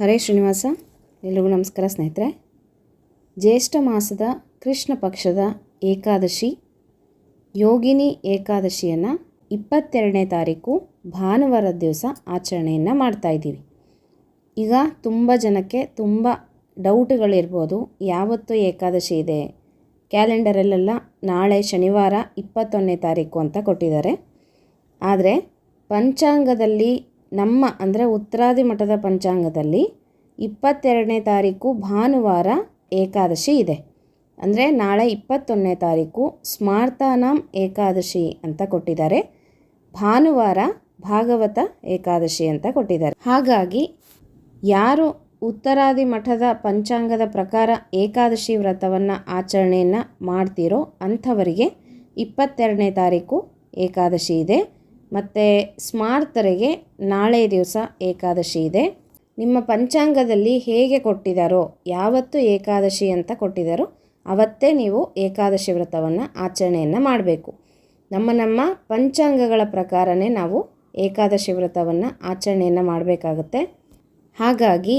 ಹರೇ ಶ್ರೀನಿವಾಸ, ಎಲ್ರಿಗೂ ನಮಸ್ಕಾರ ಸ್ನೇಹಿತರೆ. ಜ್ಯೇಷ್ಠ ಮಾಸದ ಕೃಷ್ಣ ಪಕ್ಷದ ಏಕಾದಶಿ, ಯೋಗಿನಿ ಏಕಾದಶಿಯನ್ನು ಇಪ್ಪತ್ತೆರಡನೇ ತಾರೀಕು ಭಾನುವಾರ ದಿವಸ ಆಚರಣೆಯನ್ನು ಮಾಡ್ತಾಯಿದ್ದೀವಿ ಈಗ ತುಂಬ ಜನಕ್ಕೆ ತುಂಬ ಡೌಟ್ಗಳಿರ್ಬೋದು ಯಾವತ್ತು ಏಕಾದಶಿ ಇದೆ, ಕ್ಯಾಲೆಂಡರಲ್ಲೆಲ್ಲ ನಾಳೆ ಶನಿವಾರ ಇಪ್ಪತ್ತೊಂದನೇ ತಾರೀಕು ಅಂತ ಕೊಟ್ಟಿದ್ದಾರೆ. ಆದರೆ ಪಂಚಾಂಗದಲ್ಲಿ ನಮ್ಮ, ಅಂದರೆ ಉತ್ತರಾದಿ ಮಠದ ಪಂಚಾಂಗದಲ್ಲಿ ಇಪ್ಪತ್ತೆರಡನೇ ತಾರೀಕು ಭಾನುವಾರ ಏಕಾದಶಿ ಇದೆ. ಅಂದರೆ ನಾಳೆ ಇಪ್ಪತ್ತೊಂದನೇ ತಾರೀಕು ಸ್ಮಾರ್ತಾನಾಂ ಏಕಾದಶಿ ಅಂತ ಕೊಟ್ಟಿದ್ದಾರೆ. ಭಾನುವಾರ ಭಾಗವತ ಏಕಾದಶಿ ಅಂತ ಕೊಟ್ಟಿದ್ದಾರೆ. ಹಾಗಾಗಿ ಯಾರು ಉತ್ತರಾದಿ ಮಠದ ಪಂಚಾಂಗದ ಪ್ರಕಾರ ಏಕಾದಶಿ ವ್ರತವನ್ನು ಆಚರಣೆಯನ್ನು ಮಾಡ್ತೀರೋ ಅಂಥವರಿಗೆ ಇಪ್ಪತ್ತೆರಡನೇ ತಾರೀಕು ಏಕಾದಶಿ ಇದೆ. ಮತ್ತು ಸ್ಮಾರ್ತರಿಗೆ ನಾಳೆ ದಿವಸ ಏಕಾದಶಿ ಇದೆ. ನಿಮ್ಮ ಪಂಚಾಂಗದಲ್ಲಿ ಹೇಗೆ ಕೊಟ್ಟಿದ್ದಾರೋ ಯಾವತ್ತು ಏಕಾದಶಿ ಅಂತ ಕೊಟ್ಟಿದ್ದಾರೋ ಅವತ್ತೇ ನೀವು ಏಕಾದಶಿ ವ್ರತವನ್ನು ಆಚರಣೆಯನ್ನು ಮಾಡಬೇಕು. ನಮ್ಮ ನಮ್ಮ ಪಂಚಾಂಗಗಳ ಪ್ರಕಾರನೇ ನಾವು ಏಕಾದಶಿ ವ್ರತವನ್ನು ಆಚರಣೆಯನ್ನು ಮಾಡಬೇಕಾಗತ್ತೆ. ಹಾಗಾಗಿ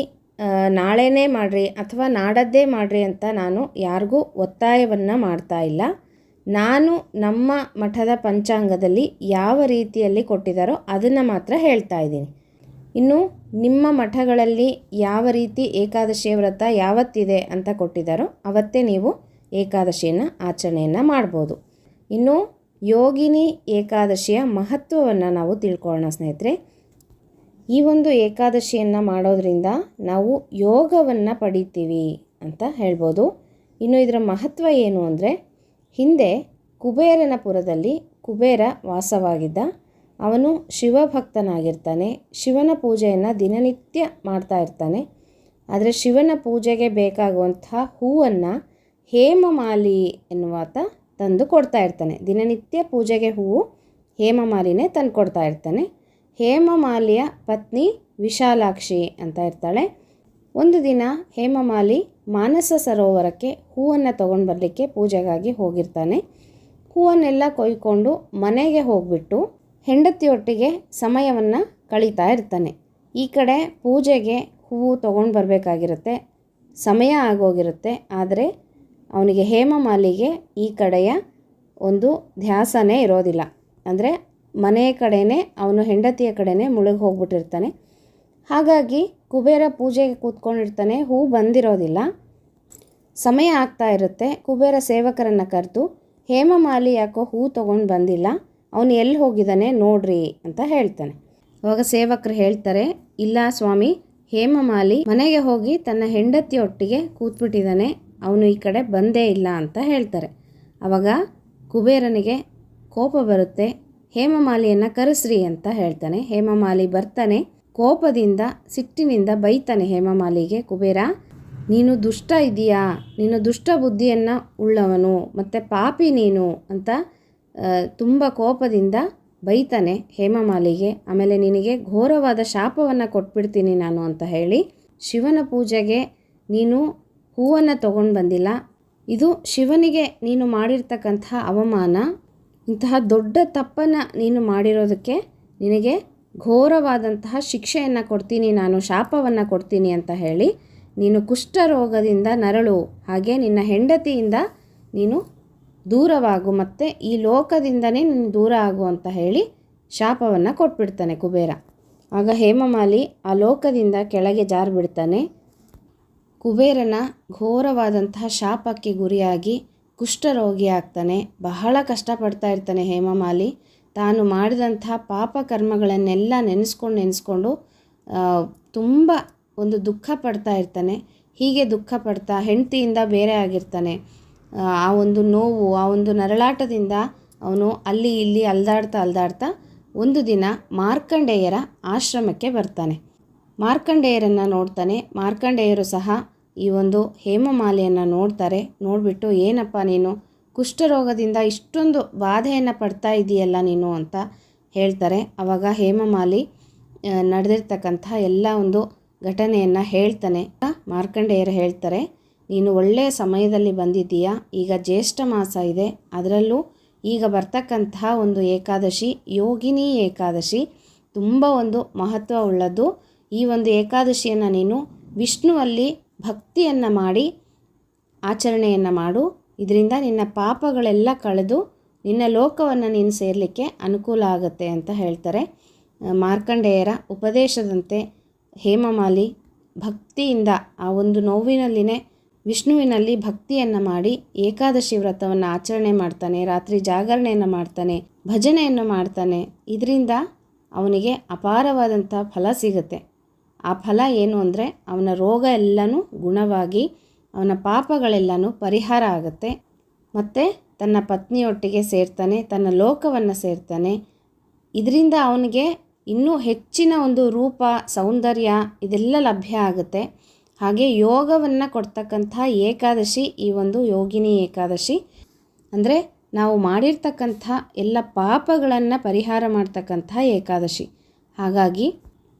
ನಾಳೆನೇ ಮಾಡಿರಿ ಅಥವಾ ನಾಡದ್ದೇ ಮಾಡಿರಿ ಅಂತ ನಾನು ಯಾರಿಗೂ ಒತ್ತಾಯವನ್ನು ಮಾಡ್ತಾ ಇಲ್ಲ. ನಾನು ನಮ್ಮ ಮಠದ ಪಂಚಾಂಗದಲ್ಲಿ ಯಾವ ರೀತಿಯಲ್ಲಿ ಕೊಟ್ಟಿದ್ದಾರೋ ಅದನ್ನು ಮಾತ್ರ ಹೇಳ್ತಾ ಇದ್ದೀನಿ. ಇನ್ನು ನಿಮ್ಮ ಮಠಗಳಲ್ಲಿ ಯಾವ ರೀತಿ ಏಕಾದಶಿಯ ವ್ರತ ಯಾವತ್ತಿದೆ ಅಂತ ಕೊಟ್ಟಿದ್ದಾರೋ ಅವತ್ತೇ ನೀವು ಏಕಾದಶಿಯನ್ನು ಆಚರಣೆಯನ್ನು ಮಾಡ್ಬೋದು. ಇನ್ನು ಯೋಗಿನಿ ಏಕಾದಶಿಯ ಮಹತ್ವವನ್ನು ನಾವು ತಿಳ್ಕೊಳ್ಳೋಣ ಸ್ನೇಹಿತರೆ. ಈ ಒಂದು ಏಕಾದಶಿಯನ್ನು ಮಾಡೋದ್ರಿಂದ ನಾವು ಯೋಗವನ್ನು ಪಡಿತೀವಿ ಅಂತ ಹೇಳ್ಬೋದು. ಇನ್ನು ಇದರ ಮಹತ್ವ ಏನು ಅಂದರೆ ಹಿಂದೆ ಕುಬೇರನ ಪುರದಲ್ಲಿ ಕುಬೇರ ವಾಸವಾಗಿದ್ದ ಅವನು ಶಿವಭಕ್ತನಾಗಿರ್ತಾನೆ. ಶಿವನ ಪೂಜೆಯನ್ನು ದಿನನಿತ್ಯ ಮಾಡ್ತಾ ಇರ್ತಾನೆ. ಆದರೆ ಶಿವನ ಪೂಜೆಗೆ ಬೇಕಾಗುವಂತಹ ಹೂವನ್ನು ಹೇಮಮಾಲಿ ಎನ್ನುವಾತ ತಂದು ಕೊಡ್ತಾ ಇರ್ತಾನೆ. ದಿನನಿತ್ಯ ಪೂಜೆಗೆ ಹೂವು ಹೇಮಮಾಲಿನೇ ತಂದು ಕೊಡ್ತಾ ಇರ್ತಾನೆ. ಹೇಮಮಾಲಿಯ ಪತ್ನಿ ವಿಶಾಲಾಕ್ಷಿ ಅಂತ ಇರ್ತಾಳೆ. ಒಂದು ದಿನ ಹೇಮಮಾಲಿ ಮಾನಸ ಸರೋವರಕ್ಕೆ ಹೂವನ್ನು ತೊಗೊಂಡು ಬರಲಿಕ್ಕೆ ಪೂಜೆಗಾಗಿ ಹೋಗಿರ್ತಾನೆ. ಹೂವನ್ನೆಲ್ಲ ಕೊಯ್ಕೊಂಡು ಮನೆಗೆ ಹೋಗ್ಬಿಟ್ಟು ಹೆಂಡತಿಯೊಟ್ಟಿಗೆ ಸಮಯವನ್ನು ಕಳೀತಾ ಇರ್ತಾನೆ. ಈ ಕಡೆ ಪೂಜೆಗೆ ಹೂವು ತೊಗೊಂಡು ಬರಬೇಕಾಗಿರುತ್ತೆ, ಸಮಯ ಆಗೋಗಿರುತ್ತೆ. ಆದರೆ ಅವನಿಗೆ ಹೇಮಮಾಲಿಗೆ ಈ ಕಡೆಯ ಒಂದು ಧ್ಯಾಸನೇ ಇರೋದಿಲ್ಲ. ಅಂದರೆ ಮನೆಯ ಕಡೆಯೇ ಅವನು ಹೆಂಡತಿಯ ಕಡೆಯೇ ಮುಳುಗಿ ಹೋಗ್ಬಿಟ್ಟಿರ್ತಾನೆ. ಹಾಗಾಗಿ ಕುಬೇರ ಪೂಜೆಗೆ ಕೂತ್ಕೊಂಡಿರ್ತಾನೆ, ಹೂ ಬಂದಿರೋದಿಲ್ಲ. ಸಮಯ ಆಗ್ತಾ ಇರುತ್ತೆ, ಕುಬೇರ ಸೇವಕರನ್ನು ಕರೆದು ಹೇಮಮಾಲಿ ಯಾಕೋ ಹೂ ತೊಗೊಂಡು ಬಂದಿಲ್ಲ, ಅವನು ಎಲ್ಲಿ ಹೋಗಿದ್ದಾನೆ ನೋಡ್ರಿ ಅಂತ ಹೇಳ್ತಾನೆ. ಅವಾಗ ಸೇವಕರು ಹೇಳ್ತಾರೆ, ಇಲ್ಲ ಸ್ವಾಮಿ ಹೇಮಮಾಲಿ ಮನೆಗೆ ಹೋಗಿ ತನ್ನ ಹೆಂಡತಿಯೊಟ್ಟಿಗೆ ಕೂತ್ಬಿಟ್ಟಿದ್ದಾನೆ ಅವನು ಈ ಕಡೆ ಬಂದೇ ಇಲ್ಲ ಅಂತ ಹೇಳ್ತಾರೆ. ಅವಾಗ ಕುಬೇರನಿಗೆ ಕೋಪ ಬರುತ್ತೆ ಹೇಮಮಾಲಿಯನ್ನು ಕರೆಸ್ರಿ ಅಂತ ಹೇಳ್ತಾನೆ. ಹೇಮಮಾಲಿ ಬರ್ತಾನೆ ಕೋಪದಿಂದ, ಸಿಟ್ಟಿನಿಂದ ಬೈತಾನೆ ಹೇಮಮಾಲಿಗೆ ಕುಬೇರ, ನೀನು ದುಷ್ಟ ಇದೆಯಾ ನೀನು ದುಷ್ಟ ಬುದ್ಧಿಯನ್ನು ಉಳ್ಳವನು, ಮತ್ತು ಪಾಪಿ ನೀನು? ಅಂತ ತುಂಬ ಕೋಪದಿಂದ ಬೈತಾನೆ ಹೇಮಮಾಲಿಗೆ ಆಮೇಲೆ ನಿನಗೆ ಘೋರವಾದ ಶಾಪವನ್ನು ಕೊಟ್ಬಿಡ್ತೀನಿ ನಾನು, ಅಂತ ಹೇಳಿ, ಶಿವನ ಪೂಜೆಗೆ ನೀನು ಹೂವನ್ನು ತಗೊಂಡು ಬಂದಿಲ್ಲ. ಇದು ಶಿವನಿಗೆ ನೀನು ಮಾಡಿರ್ತಕ್ಕಂಥ ಅವಮಾನ. ಇಂತಹ ದೊಡ್ಡ ತಪ್ಪನ್ನು ನೀನು ಮಾಡಿರೋದಕ್ಕೆ ನಿನಗೆ ಘೋರವಾದಂತಹ ಶಿಕ್ಷೆಯನ್ನು ಕೊಡ್ತೀನಿ, ನಾನು ಶಾಪವನ್ನು ಕೊಡ್ತೀನಿ ಅಂತ ಹೇಳಿ ನೀನು ಕುಷ್ಠರೋಗದಿಂದ ನರಳು. ಹಾಗೆ ನಿನ್ನ ಹೆಂಡತಿಯಿಂದ ನೀನು ದೂರವಾಗು ಮತ್ತು ಈ ಲೋಕದಿಂದನೇ ನೀನು ದೂರ ಆಗು ಅಂತ ಹೇಳಿ ಶಾಪವನ್ನು ಕೊಟ್ಬಿಡ್ತಾನೆ ಕುಬೇರ. ಆಗ ಹೇಮಮಾಲಿ ಆ ಲೋಕದಿಂದ ಕೆಳಗೆ ಜಾರಿಬಿಡ್ತಾನೆ. ಕುಬೇರನ ಘೋರವಾದಂತಹ ಶಾಪಕ್ಕೆ ಗುರಿಯಾಗಿ ಕುಷ್ಠರೋಗಿ ಆಗ್ತಾನೆ. ಬಹಳ ಕಷ್ಟಪಡ್ತಾ ಇರ್ತಾನೆ ಹೇಮಮಾಲಿ. ತಾನು ಮಾಡಿದಂಥ ಪಾಪ ಕರ್ಮಗಳನ್ನೆಲ್ಲ ನೆನೆಸ್ಕೊಂಡು ನೆನೆಸ್ಕೊಂಡು ತುಂಬ ಒಂದು ದುಃಖ ಪಡ್ತಾ ಇರ್ತಾನೆ. ಹೀಗೆ ದುಃಖ ಪಡ್ತಾ ಹೆಂಡತಿಯಿಂದ ಬೇರೆ ಆಗಿರ್ತಾನೆ. ಆ ಒಂದು ನೋವು, ಆ ಒಂದು ನರಳಾಟದಿಂದ ಅವನು ಅಲ್ಲಿ ಇಲ್ಲಿ ಅಲ್ದಾಡ್ತಾ ಅಲ್ದಾಡ್ತಾ ಒಂದು ದಿನ ಮಾರ್ಕಂಡೇಯರ ಆಶ್ರಮಕ್ಕೆ ಬರ್ತಾನೆ. ಮಾರ್ಕಂಡೇಯರನ್ನು ನೋಡ್ತಾನೆ. ಮಾರ್ಕಂಡೇಯರು ಸಹ ಈ ಒಂದು ಹೇಮಮಾಲೆಯನ್ನು ನೋಡ್ತಾರೆ. ನೋಡಿಬಿಟ್ಟು, ಏನಪ್ಪ ನೀನು? ಕುಷ್ಠರೋಗದಿಂದ ಇಷ್ಟೊಂದು ಬಾಧೆಯನ್ನು ಪಡ್ತಾ ಇದೆಯಲ್ಲ ನೀನು ಅಂತ ಹೇಳ್ತಾರೆ. ಆವಾಗ ಹೇಮಮಾಲಿ ನಡೆದಿರ್ತಕ್ಕಂಥ ಎಲ್ಲ ಒಂದು ಘಟನೆಯನ್ನು ಹೇಳ್ತಾನೆ. ಮಾರ್ಕಂಡೇಯರು ಹೇಳ್ತಾರೆ, ನೀನು ಒಳ್ಳೆಯ ಸಮಯದಲ್ಲಿ ಬಂದಿದ್ದೀಯಾ? ಈಗ ಜ್ಯೇಷ್ಠ ಮಾಸ ಇದೆ. ಅದರಲ್ಲೂ ಈಗ ಬರ್ತಕ್ಕಂತಹ ಒಂದು ಏಕಾದಶಿ, ಯೋಗಿನಿ ಏಕಾದಶಿ, ತುಂಬ ಒಂದು ಮಹತ್ವ ಉಳ್ಳದ್ದು. ಈ ಒಂದು ಏಕಾದಶಿಯನ್ನು ನೀನು ವಿಷ್ಣುವಲ್ಲಿ ಭಕ್ತಿಯನ್ನು ಮಾಡಿ, ಆಚರಣೆಯನ್ನು ಮಾಡು. ಇದರಿಂದ ನಿನ್ನ ಪಾಪಗಳೆಲ್ಲ ಕಳೆದು ನಿನ್ನ ಲೋಕವನ್ನು ನೀನು ಸೇರಲಿಕ್ಕೆ ಅನುಕೂಲ ಆಗುತ್ತೆ ಅಂತ ಹೇಳ್ತಾರೆ. ಮಾರ್ಕಂಡೇಯರ ಉಪದೇಶದಂತೆ ಹೇಮಮಾಲಿ ಭಕ್ತಿಯಿಂದ ಆ ಒಂದು ನೋವಿನಲ್ಲಿನೇ ವಿಷ್ಣುವಿನಲ್ಲಿ ಭಕ್ತಿಯನ್ನು ಮಾಡಿ ಏಕಾದಶಿ ವ್ರತವನ್ನು ಆಚರಣೆ ಮಾಡ್ತಾನೆ, ರಾತ್ರಿ ಜಾಗರಣೆಯನ್ನು ಮಾಡ್ತಾನೆ, ಭಜನೆಯನ್ನು ಮಾಡ್ತಾನೆ. ಇದರಿಂದ ಅವನಿಗೆ ಅಪಾರವಾದಂಥ ಫಲ ಸಿಗುತ್ತೆ. ಆ ಫಲ ಏನು ಅಂದರೆ ಅವನ ರೋಗ ಎಲ್ಲನೂ ಗುಣವಾಗಿ ಅವನ ಪಾಪಗಳೆಲ್ಲನೂ ಪರಿಹಾರ ಆಗುತ್ತೆ. ಮತ್ತು ತನ್ನ ಪತ್ನಿಯೊಟ್ಟಿಗೆ ಸೇರ್ತಾನೆ, ತನ್ನ ಲೋಕವನ್ನು ಸೇರ್ತಾನೆ. ಇದರಿಂದ ಅವನಿಗೆ ಇನ್ನೂ ಹೆಚ್ಚಿನ ಒಂದು ರೂಪ, ಸೌಂದರ್ಯ ಇದೆಲ್ಲ ಲಭ್ಯ ಆಗುತ್ತೆ. ಹಾಗೆ ಯೋಗವನ್ನು ಕೊಡ್ತಕ್ಕಂಥ ಏಕಾದಶಿ ಈ ಒಂದು ಯೋಗಿನಿ ಏಕಾದಶಿ. ಅಂದರೆ ನಾವು ಮಾಡಿರ್ತಕ್ಕಂಥ ಎಲ್ಲ ಪಾಪಗಳನ್ನು ಪರಿಹಾರ ಮಾಡ್ತಕ್ಕಂಥ ಏಕಾದಶಿ. ಹಾಗಾಗಿ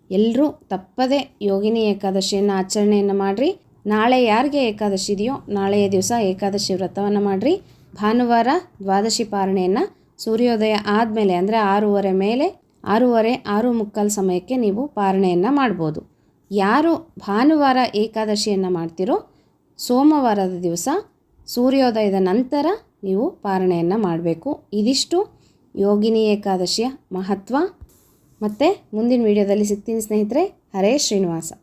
ಎಲ್ಲರೂ ತಪ್ಪದೆ ಯೋಗಿನಿ ಏಕಾದಶಿಯನ್ನು ಆಚರಣೆಯನ್ನು ಮಾಡಿರಿ. ನಾಳೆ ಯಾರಿಗೆ ಏಕಾದಶಿ ಇದೆಯೋ ನಾಳೆಯ ದಿವಸ ಏಕಾದಶಿ ವ್ರತವನ್ನು ಮಾಡಿರಿ. ಭಾನುವಾರ ದ್ವಾದಶಿ ಪಾರಣೆಯನ್ನು ಸೂರ್ಯೋದಯ ಆದಮೇಲೆ ಅಂದರೆ ಆರೂವರೆ ಮೇಲೆ ಆರೂವರೆ ಆರು ಮುಕ್ಕಾಲು ಸಮಯಕ್ಕೆ ನೀವು ಪಾರಣೆಯನ್ನು ಮಾಡ್ಬೋದು. ಯಾರು ಭಾನುವಾರ ಏಕಾದಶಿಯನ್ನು ಮಾಡ್ತಿರೋ ಸೋಮವಾರದ ದಿವಸ ಸೂರ್ಯೋದಯದ ನಂತರ ನೀವು ಪಾರಣೆಯನ್ನು ಮಾಡಬೇಕು. ಇದಿಷ್ಟು ಯೋಗಿನಿ ಏಕಾದಶಿಯ ಮಹತ್ವ. ಮತ್ತು ಮುಂದಿನ ವಿಡಿಯೋದಲ್ಲಿ ಸಿಗ್ತೀನಿ ಸ್ನೇಹಿತರೆ. ಹರೇ ಶ್ರೀನಿವಾಸ.